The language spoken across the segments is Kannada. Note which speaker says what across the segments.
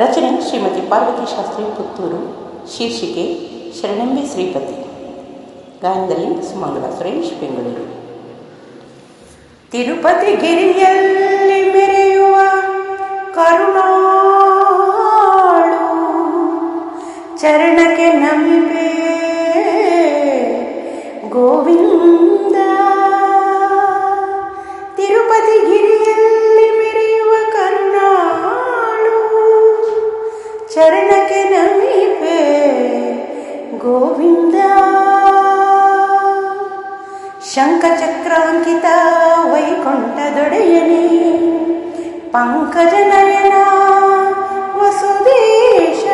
Speaker 1: ರಚನೆ ಶ್ರೀಮತಿ ಪಾರ್ವತಿ ಶಾಸ್ತ್ರಿ ಪುತ್ತೂರು, ಶೀರ್ಷಿಕೆ ಶರಣಂಬೆ ಶ್ರೀಪತಿ. ಗಾಯನದಲ್ಲಿ ಸುಮಂಗಲ ಸುರೇಶ್, ಬೆಂಗಳೂರು. ತಿರುಪತಿ ಗಿರಿಯಲ್ಲಿ ಮೆರೆಯುವ ಕರುಣಾಳು, ಚರಣಕ್ಕೆ ನಮಿಬೆ ಶಂಖಚಕ್ರಾಂಕಿತ ವೈಕುಂಠದೊಡೆಯನೇ ಪಂಕಜ ನಯನ ವಸುದೇಶ.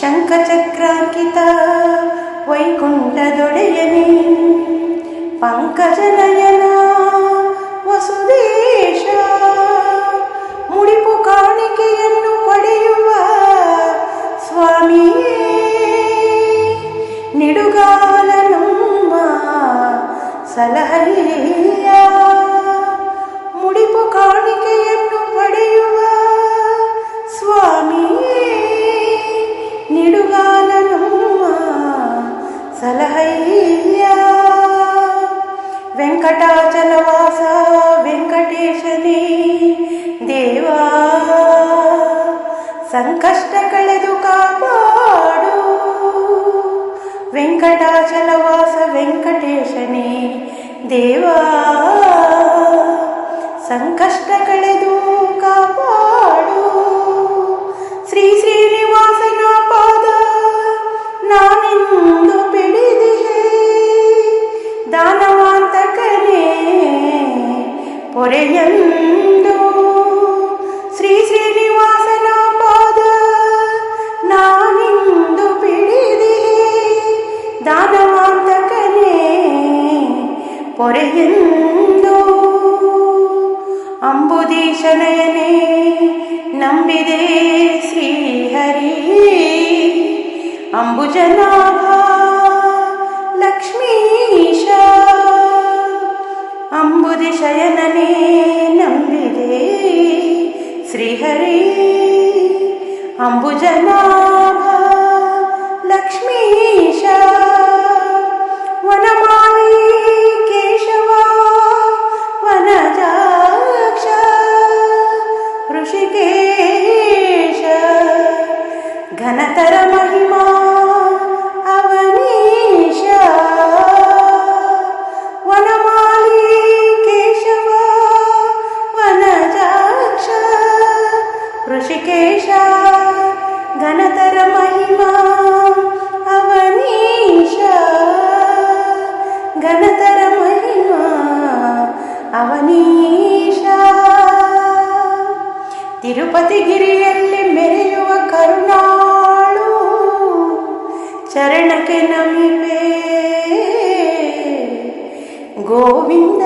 Speaker 1: ಶಂಖಚಕ್ರಾಂಕಿತ ವೈಕುಂಠದೊಡೆಯನಿ ಪಂಕಜನಯನ ವಸುದೇಶ. ಮುಡಿಪು ಕಾಣಿಕೆಯನ್ನು ಪಡೆಯುವ ಸ್ವಾಮಿಯೇ. ಸಲಹಲಿಯ ಮುಡಿಪು ಕಾಣಿಕೆಯನ್ನು ಪಡೆಯುವ ಸ್ವಾಮಿಯೇ ನಿಡುಗಾಲನುಮ್ಮ ಸಲಹಯ್ಯ ವೆಂಕಟಾಚಲವಾಸ ವೆಂಕಟೇಶನೇ, ದೇವಾ, ಸಂಕಷ್ಟ ಕಳೆದು ಕಾಪಾಡು. ವೆಂಕಟಾಚಲವಾಸ ವೆಂಕಟೇಶನೇ ದೇವಾ ಸಂಕಷ್ಟ ಕಳೆದು ಕಾಪಾಡು. ಶ್ರೀ ಶ್ರೀನಿವಾಸನ ಪಾದ ನಾನೆಂದು ಪಿಡಿದಿಹೆ ದಾನವಾಂತಕನೇ ಪೊರೆಯಂದು ಪೊರೆಯಂದು ಅಂಬುದೀಶನಯನೇ ನಂಬಿದೆ ಶ್ರೀಹರಿ ಅಂಬುಜನಾಭ ಲಕ್ಷ್ಮೀಶ ಅಂಬುದಿ ಶಯನನೇ ನಂಬಿದೆ ಶ್ರೀಹರಿ ಅಂಬುಜನಾಭ ಲಕ್ಷ್ಮೀಶ ಋಷಿಕೇಶ ಘನತರ ಮಹಿಮಾ ಅವನೀಶ. ಘನತರ ಮಹಿಮಾ ಅವನೀಶ. ತಿರುಪತಿ ಗಿರಿಯಲ್ಲಿ ಮೆರೆಯುವ ಕರುಣಾಳು ಚರಣಕ್ಕೆ ನಮಿವೆ. ಗೋವಿಂದ